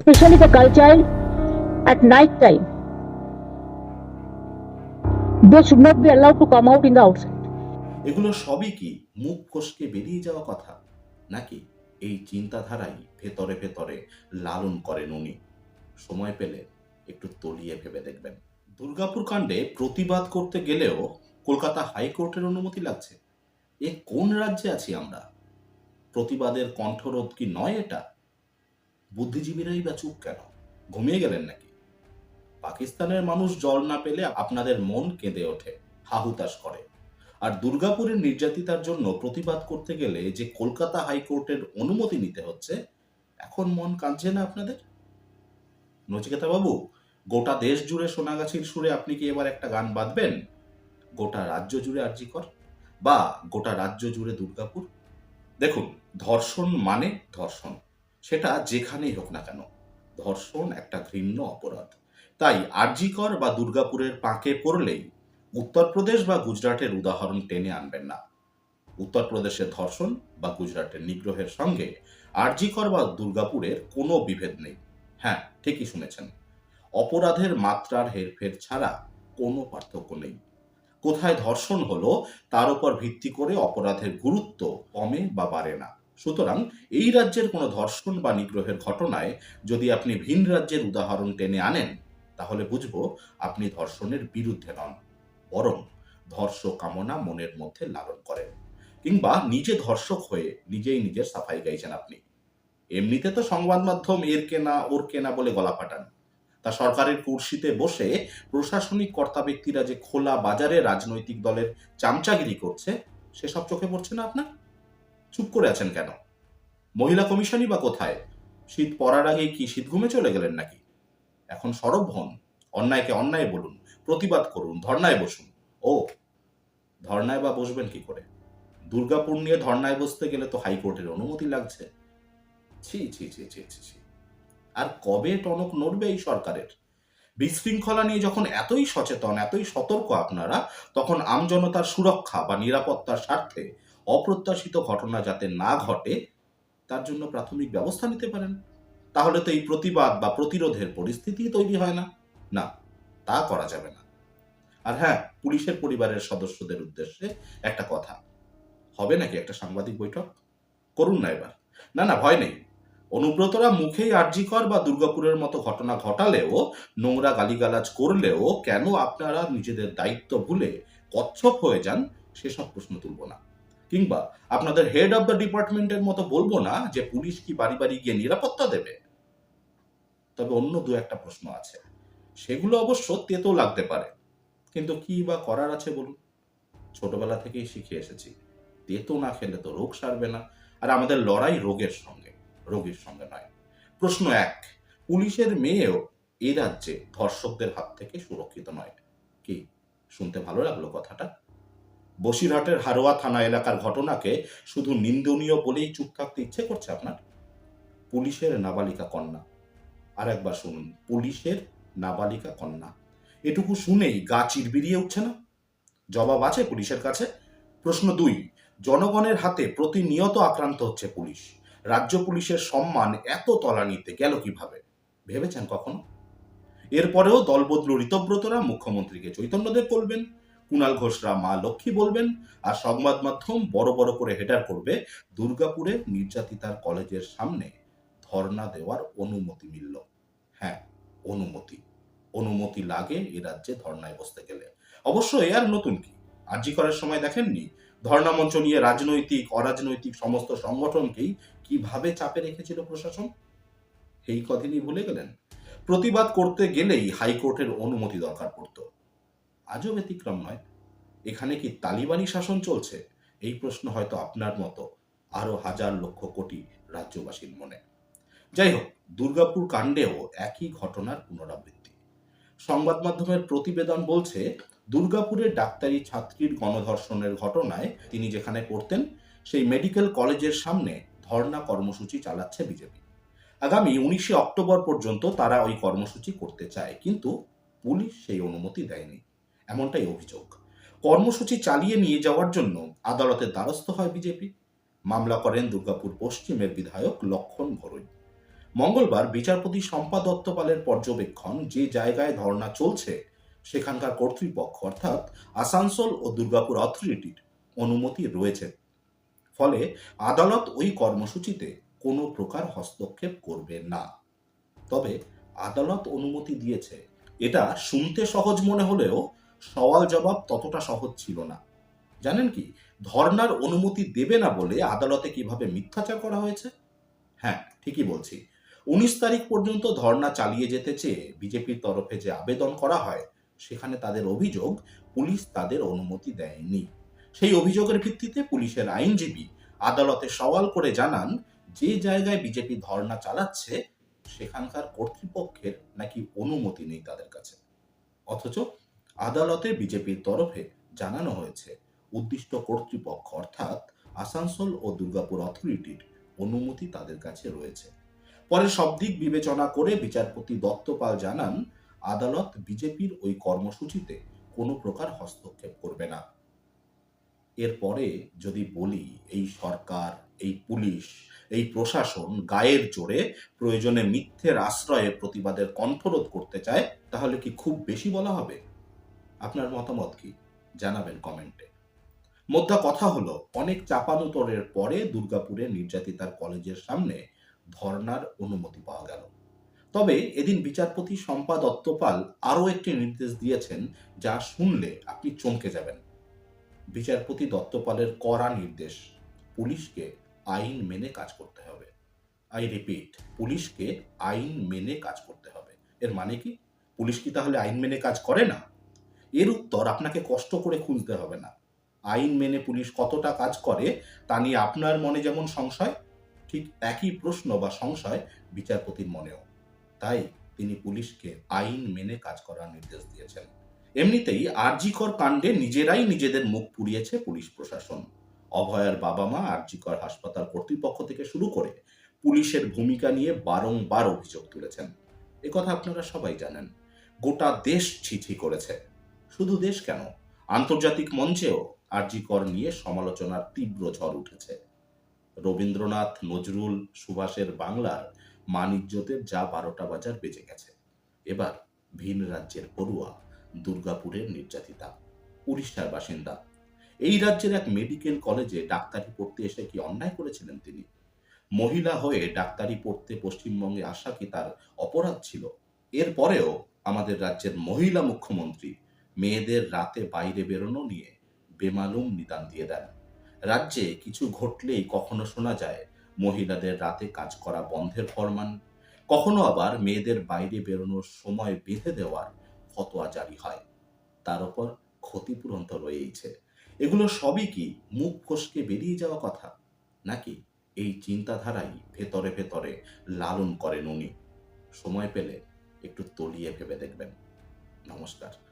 especially the girl child at night time. They should not be allowed to come out in the outside. এগুলো সবই কি মুখ ফসকে বেরিয়ে যাওয়া কথা? নাকি এই চিন্তাধারাই ভেতরে ভেতরে লালন করেন উনি? সময় পেলে একটু তলিয়ে ভেবে দেখবেন। দুর্গাপুর কাণ্ডে প্রতিবাদ করতে গেলেও কলকাতা হাইকোর্টের অনুমতি লাগছে। এ কোন রাজ্যে আছি আমরা? প্রতিবাদের কণ্ঠরোধ কি নয় এটা? বুদ্ধিজীবীরাই বা চুপ কেন? ঘুমিয়ে গেলেন নাকি? পাকিস্তানের মানুষ জল না পেলে আপনাদের মন কেঁদে ওঠে, হাহুতাশ করে। আর দুর্গাপুরের নির্যাতিতার জন্য প্রতিবাদ করতে গেলে যে কলকাতা হাইকোর্টের অনুমতি নিতে হচ্ছে, এখন মন কাঁদছে না আপনাদের? নচিকেতা বাবু গোটা দেশ জুড়ে সোনাগাছির সুরে আপনি কি এবার একটা গান বাঁধবেন? গোটা রাজ্য জুড়ে আর্জি কর, বা গোটা রাজ্য জুড়ে দুর্গাপুর? দেখুন, ধর্ষণ মানে ধর্ষণ। সেটা যেখানেই হোক না কেন, ধর্ষণ একটা ঘৃণ্য অপরাধ। তাই আরজিকর বা দুর্গাপুরের পাঁকে পড়লেই উত্তরপ্রদেশ বা গুজরাটের উদাহরণ টেনে আনবেন না। উত্তরপ্রদেশের ধর্ষণ বা গুজরাটের নিগ্রহের সঙ্গে আরজিকর বা দুর্গাপুরের কোনো বিভেদ নেই। হ্যাঁ ঠিকই শুনেছেন। অপরাধের মাত্রার হেরফের ছাড়া কোনো পার্থক্য নেই। কোথায় ধর্ষণ হলো, তার উপর ভিত্তি করে অপরাধের গুরুত্ব কমে বা বাড়ে না। সুতরাং এই রাজ্যের কোনো ধর্ষণ বা নিগ্রহের ঘটনায় যদি আপনি ভিন রাজ্যের উদাহরণ টেনে আনেন, তাহলে বুঝব আপনি ধর্ষণের বিরুদ্ধে নন, বরং ধর্ষ কামনা মনের মধ্যে লালন করেন, কিংবা নিজে ধর্ষক হয়ে নিজেই নিজের সাফাই গাইছেন আপনি। এমনিতে তো সংবাদ মাধ্যম এর কেনা, ওর কেনা বলে গলা ফাটান। তা সরকারের কুর্সিতে বসে প্রশাসনিক কর্তা ব্যক্তিরা যে খোলা বাজারে রাজনৈতিক দলের চামচাগিরি করছে, সেসব চোখে পড়ছে না আপনার? চুপ করে আছেন কেন? মহিলা কমিশনই বা কোথায়? শীত পড়ার আগে কি শীত ঘুমে চলে গেলেন নাকি? এখন সরব হন, অন্যায়কে অন্যায় বলুন, প্রতিবাদ করুন, ধর্নায় বসুন। ও, ধর্নায় বা বসবেন কি করে? দুর্গাপুর নিয়ে ধর্নায় বসতে গেলে তো হাইকোর্টের অনুমতি লাগছে। ছি ছি ছি ছি ছি ছি। আর কবে টনক নড়বে এই সরকারের? বিশৃঙ্খলা নিয়ে যখন এতই সচেতন, এতই সতর্ক আপনারা, তখন আমজনতার সুরক্ষা বা নিরাপত্তার স্বার্থে অপ্রত্যাশিত ঘটনা যাতে না ঘটে, তার জন্য প্রাথমিক ব্যবস্থা নিতে পারেন। তাহলে তো এই প্রতিবাদ বা প্রতিরোধের পরিস্থিতি তৈরি হয় না। না, তা করা যাবে না। আর হ্যাঁ পুলিশের পরিবারের সদস্যদের উদ্দেশ্যে একটা কথা। হবে নাকি একটা সাংবাদিক বৈঠক? করুন না এবার। না না, ভয় নেই। অনুব্রতরা মুখেই আর্জিকর বা দুর্গাপুরের মতো ঘটনা ঘটালেও, নোংরা গালিগালাজ করলেও কেন আপনারা নিজেদের দায়িত্ব ভুলে কচ্ছপ হয়ে যান, সেসব প্রশ্ন তুলব না। কিংবা আপনাদের হেড অফ দ্য ডিপার্টমেন্টের মতো বলব না যে পুলিশ কি বাড়ি বাড়ি গিয়ে নিরাপত্তা দেবে? তবে অন্য দু একটা প্রশ্ন আছে। সেগুলো অবশ্য তেতো লাগতে পারে। কিন্তু কি বা করার আছে বলুন? ছোটবেলা থেকেই শিখে এসেছি। তেতো না খেলে তো রোগ সারবে না। আর আমাদের লড়াই রোগের সঙ্গে, রোগীর সঙ্গে নয়। প্রশ্ন এক, পুলিশের মেয়েও এ রাজ্যে ধর্ষকদের হাত থেকে সুরক্ষিত নয়। কি? শুনতে ভালো লাগল কথাটা? বসিরহাটের হারোয়া থানা এলাকার ঘটনাকে শুধু নিন্দনীয় বলেই চুপ থাকতে ইচ্ছে করছে আপনার? পুলিশের নাবালিকা কন্যা। আর একবার শুনুন, পুলিশের নাবালিকা কন্যা। এটুকু শুনেই গা চিরবিরিয়ে উঠছে না? জবাব আছে পুলিশের কাছে? প্রশ্ন দুই, জনগণের হাতে প্রতিনিয়ত আক্রান্ত হচ্ছে পুলিশ। রাজ্য পুলিশের সম্মান এত তলানিতে গেল কীভাবে? ভেবেছেন কখনো? এরপরেও দলবদলু ঋতব্রতরা মুখ্যমন্ত্রীকে চৈতন্যদেব বলবেন কুণাল ঘোষরা মা লক্ষ্মী বলবেন আর সংবাদ মাধ্যম বড় বড় করে হেডার করবে দুর্গাপুরে নির্যাতিতার কলেজের সামনে ধর্ণা দেওয়ার অনুমতি মিলল। হ্যাঁ অনুমতি। অনুমতি লাগে এ রাজ্যে ধর্নায় বসতে গেলে। অবশ্য এ আর নতুন কি? আর্জি করার সময় দেখেননি? ধর্ণা মঞ্চ নিয়ে রাজনৈতিক, অরাজনৈতিক সমস্ত সংগঠনকেই কীভাবে চাপে রেখেছিল প্রশাসন? এই কদিনই ভুলে গেলেন। প্রতিবাদ করতে গেলেই হাইকোর্টের অনুমতি দরকার পড়তো। আজও ব্যতিক্রম নয়। এখানে কি তালিবানি শাসন চলছে? এই প্রশ্ন হয়তো আপনার মতো আরও হাজার লক্ষ কোটি রাজ্যবাসীর মনে। যাই হোক, দুর্গাপুর কাণ্ডেও একই ঘটনার পুনরাবৃত্তি। সংবাদ মাধ্যমের প্রতিবেদন বলছে, দুর্গাপুরের ডাক্তারি ছাত্রীর গণধর্ষণের ঘটনায় তিনি যেখানে পড়তেন, সেই মেডিকেল কলেজের সামনে ধর্ণা কর্মসূচি চালাচ্ছে বিজেপি। আগামী উনিশে অক্টোবর পর্যন্ত তারা ওই কর্মসূচি করতে চায়, কিন্তু পুলিশ সেই অনুমতি দেয়নি। এমনটাই অভিযোগ। কর্মসূচি চালিয়ে নিয়ে যাওয়ার জন্য আদালতের দ্বারস্থ হয় বিজেপি। মামলা করেন দুর্গাপুর পশ্চিমের বিধায়ক লক্ষণ ঘরুই মঙ্গলবার বিচারপতি শম্পা দত্তপালের পর্যবেক্ষণ যে জায়গায় ধর্ণা চলছে, সেখানকার কর্তৃপক্ষ অর্থাৎ আসানসোল ও দুর্গাপুর অথরিটির অনুমতি রয়েছে। ফলে আদালত ওই কর্মসূচিতে কোনো প্রকার হস্তক্ষেপ করবে না। তবে আদালত অনুমতি দিয়েছে। এটা শুনতে সহজ মনে হলেও সওয়াল জবাব ততটা সহজ ছিল না। জানেন কি, ধর্নার অনুমতি দেবে না বলে আদালতে কীভাবে মিথ্যাচার করা হয়েছে? হ্যাঁ ঠিকই বলছি। উনিশ তারিখ পর্যন্ত ধর্না চালিয়ে যেতে চেয়ে বিজেপির তরফে যে আবেদন করা হয়, সেখানে তাদের অভিযোগ পুলিশ তাদের অনুমতি দেয়নি। সেই অভিযোগের ভিত্তিতে পুলিশের আইনজীবী আদালতে সওয়াল করে জানান, যে জায়গায় বিজেপি ধর্না চালাচ্ছে, সেখানকার কর্তৃপক্ষের নাকি অনুমতি নেই তাদের কাছে। অথচ আদালতে বিজেপির তরফে জানানো হয়েছে, উদ্দিষ্ট কর্তৃপক্ষ অর্থাৎ আসানসোল ও দুর্গাপুর অথরিটির অনুমতি তাদের কাছে রয়েছে। পরে সব দিক বিবেচনা করে বিচারপতি দত্তপাল জানান, আদালত বিজেপির ওই কর্মসূচিতে কোনো প্রকার হস্তক্ষেপ করবে না। এরপরে যদি বলি, এই সরকার, এই পুলিশ, এই প্রশাসন গায়ের জোরে প্রয়োজনে মিথ্যের আশ্রয়ে প্রতিবাদের কণ্ঠরোধ করতে চায়, তাহলে কি খুব বেশি বলা হবে? আপনার মতামত কি? জানাবেন কমেন্টে। মোদ্দা কথা হলো, অনেক চাপানুতরের পরে দুর্গাপুরে নির্যাতিতার কলেজের সামনে ধর্নার অনুমতি পাওয়া গেল। তবে এদিন বিচারপতি শম্পা দত্তপাল আরও একটি নির্দেশ দিয়েছেন যা শুনলে আপনি চমকে যাবেন। বিচারপতি দত্তপালের কড়া নির্দেশ, পুলিশকে আইন মেনে কাজ করতে হবে। আই রিপিট, পুলিশকে আইন মেনে কাজ করতে হবে। এর মানে কি? পুলিশ কি তাহলে আইন মেনে কাজ করে না? এর উত্তর আপনাকে কষ্ট করে খুঁজতে হবে না। আইন মেনে পুলিশ কতটা কাজ করে, তা নিয়ে আপনার মনে যেমন সংশয়, ঠিক একই প্রশ্ন বা সংশয় বিচারপতির মনেও। তাই তিনি পুলিশকে আইন মেনে কাজ করার নির্দেশ দিয়েছেন। এমনিতেই আরজিকর কাণ্ডে নিজেরাই নিজেদের মুখ পুড়িয়েছে পুলিশ প্রশাসন। অভয়ার বাবা মা আরজিকর হাসপাতাল কর্তৃপক্ষ থেকে শুরু করে পুলিশের ভূমিকা নিয়ে বারংবার অভিযোগ তুলেছেন। একথা আপনারা সবাই জানেন। গোটা দেশ ছিছি করেছে। শুধু দেশ কেন? আন্তর্জাতিক মঞ্চেও আরজিকর নিয়ে সমালোচনার তীব্র ঝড় উঠেছে। রবীন্দ্রনাথ, নজরুল, সুভাষের বাংলার মান ইজ্জতের যা বারোটা বাজার বেজে গেছে। এবার ভিন রাজ্যের পড়ুয়া, দুর্গাপুরের নির্যাতিতা, উড়িষ্যার বাসিন্দা। এই রাজ্যের এক মেডিকেল কলেজে ডাক্তারি পড়তে এসে কি অন্যায় করেছিলেন তিনি? মহিলা হয়ে ডাক্তারি পড়তে পশ্চিমবঙ্গে আসা কি তার অপরাধ ছিল? এরপরেও আমাদের রাজ্যের মহিলা মুখ্যমন্ত্রী মেয়েদের রাতে বাইরে বেরোনো নিয়ে বেমালুম নিদান দিয়ে দেন। রাজ্যে কিছু ঘটলেই কখনো শোনা যায়, মহিলাদের রাতে কাজ করা বন্ধের ফরমান। কখনো আবার মেয়েদের বাইরে বেরোনোর সময় বেঁধে দেওয়ার ফতোয়া জারি হয়। তার উপর ক্ষতিপূরণ তো রয়েইছে। এগুলো সবই কি মুখ ফসকে বেরিয়ে যাওয়া কথা? নাকি এই চিন্তাধারাই ভেতরে ভেতরে লালন করেন উনি? সময় পেলে একটু তলিয়ে ভেবে দেখবেন। নমস্কার।